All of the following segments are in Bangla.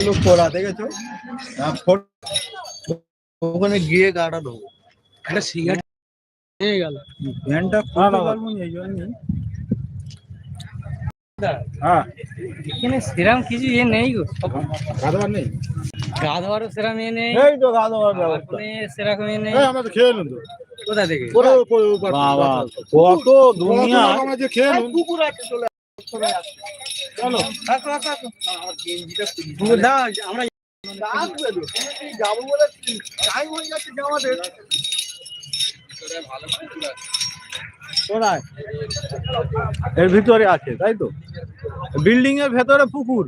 দেখেছ? হ্যাঁ, ওখানে গিয়ে গাড়া দেবো একটা সিগারেট হয়ে গেল। ভ্যানটা খুলতে পারব না এই জন্য হ্যাঁ। এখানে সেরাম কিছু ইয়ে নেই গো গাদবার নেই? গা ধোয়ারও সেরাম ইয়ে নেই এই তো ইয়ে সেরকম ইয়ে নেই। আমরা তো খেয়ে নিন তো। কোথা থেকে? কত দুনিয়া। আমরা যে খেয়ে নিন। কুকুর আছে চলে চলো। আমরা যাব বলে টাইম হয়ে যাচ্ছে আমাদের কোথায়? এর ভিতরে আছে তাই তো? বিল্ডিং এর ভেতরে পুকুর।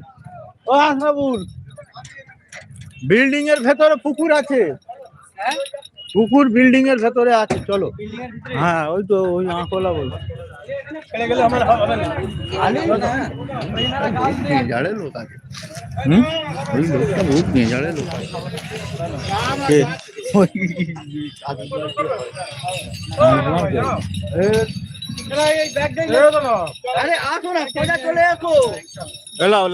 ও আশরাফুল বিল্ডিং এর ভেতরে পুকুর আছে। হ্যাঁ? পুকুর বিল্ডিং এর ভেতরে আছে চলো। হ্যাঁ ওই তো ওই আঁকলা বল নেজাড়ে লোক আছে হুম? ওই লোকটা বহুত নেজাড়ে লোক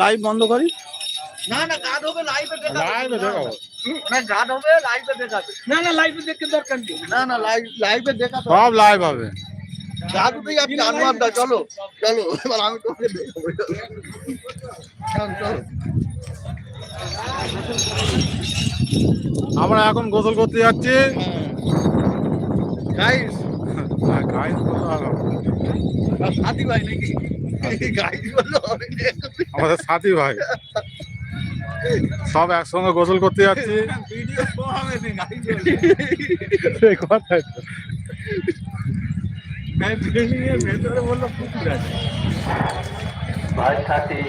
লাইভ বন্ধ করি? না না গাদ হবে লাইভে লাইভে দেখাবো। না গাদ হবে লাইভে দেখাবে না না লাইভে দেখতে দরকার নেই। না না লাইভ লাইভে দেখা সব লাইভ হবে। জাদুতেই আপনি আনোয়ার দা চলো চলো এবার আমি তোকে দেখাবো। চলো। আমরা এখন গোসল করতে যাচ্ছি। গাইস হ্যাঁ, গাইস না। সাথী ভাই নাকি? গাইস আমাদের সাথী ভাই। সব একসঙ্গে গোসল করতে যাচ্ছি। ভাই সাথী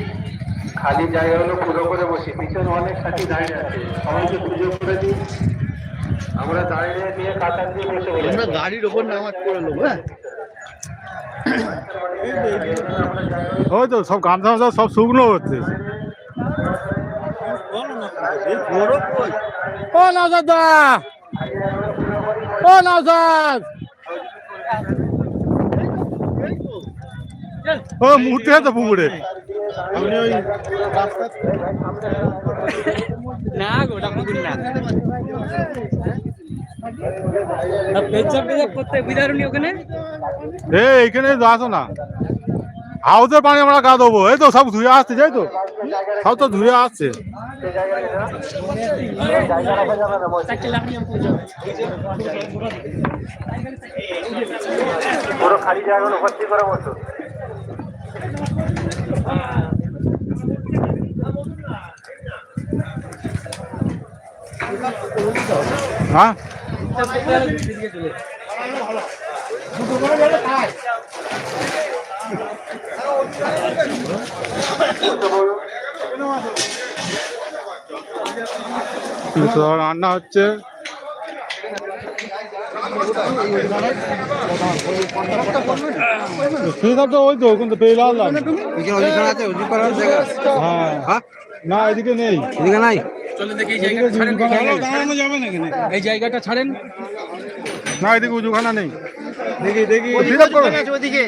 খালি পুরো করে বসি পিছনে অনেক সাথী দাঁড়িয়ে আছে। সবাইকে সুযোগ করে দিই। আমরা দাঁড়িয়ে নিয়ে কাতার দিয়ে বসে আমরা গাড়ির ওপর নামাজ করে নেব হ্যাঁ? ওই তো সব গামছা সব শুকনো হচ্ছে? ও নওসাদ দা। ও তো। ও মুহূর্তে তো পুকুরে। আপনি ওই না পুকুর এইখানে আসো না। হাউসের পানি আমরা গা দেবো এই তো সব ধুয়ে আসছে যাই তো? সব তো ধুয়ে আসছে। পুরো খালি জায়গাগুলো ভর্তি করে বসো হ্যাঁ? রান্না হচ্ছে। সেটা ওই তো কিন্তু পেয়ে আসলাম হ্যাঁ। না এদিকে নেই। এদিকে নাই? এই জায়গাটা ছাড়েন না এখানে। এই জায়গাটা ছাড়েন। না এদিকে উজুখানা নেই। দেখি দেখি। ওদিকে।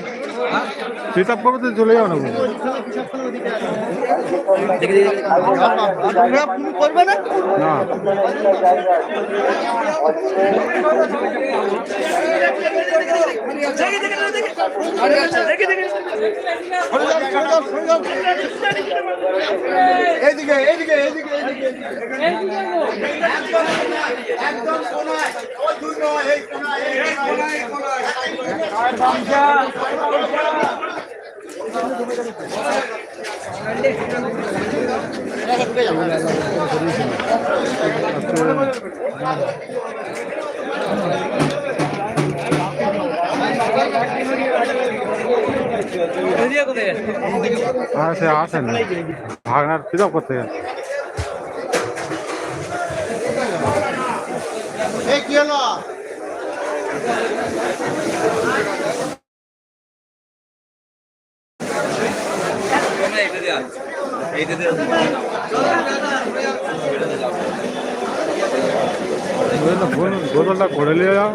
সিট আপ করো। তো চলে যাও না করবে না একদম হ্যাঁ সে আসেন। ভাগনার পিক আপ করতে গেছে কি হলো? গোদলটা করে নিয়ে যাও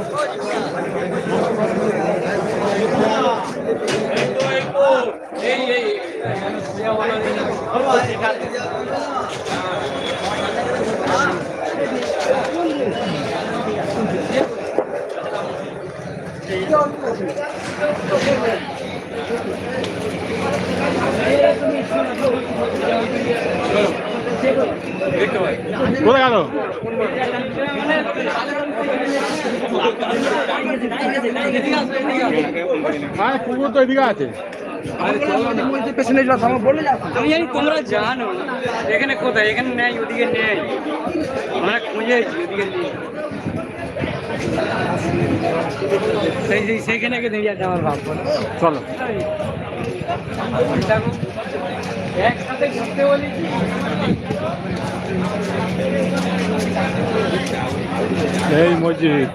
এই এই কোথায় গেল? হ্যাঁ কুকুর তো এদিকে আছে। আমি এখানে কোথায়? এখানে নেই, ওদিকে নেই। খুঁজেছি। সেই সেই সেইখানে গিয়ে আছে আমার ভাব চলো। একসাথে ঘুরতে বলি। এই মসজিদ।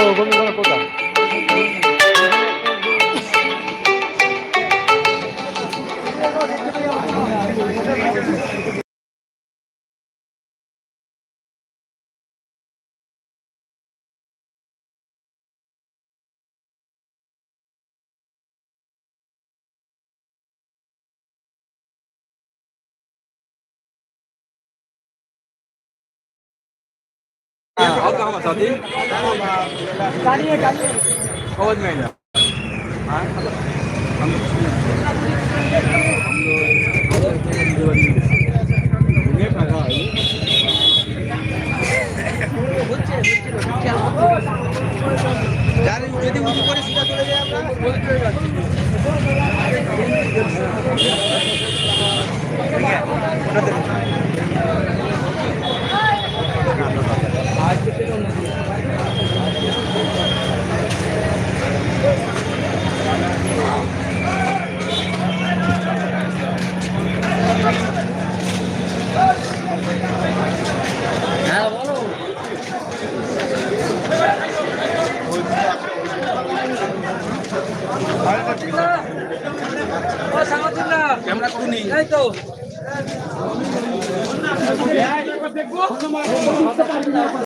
ওদিকে যদি উঁচু করে সিধা চলে যাই আমরা? ক্যামেরা তুলি এই তো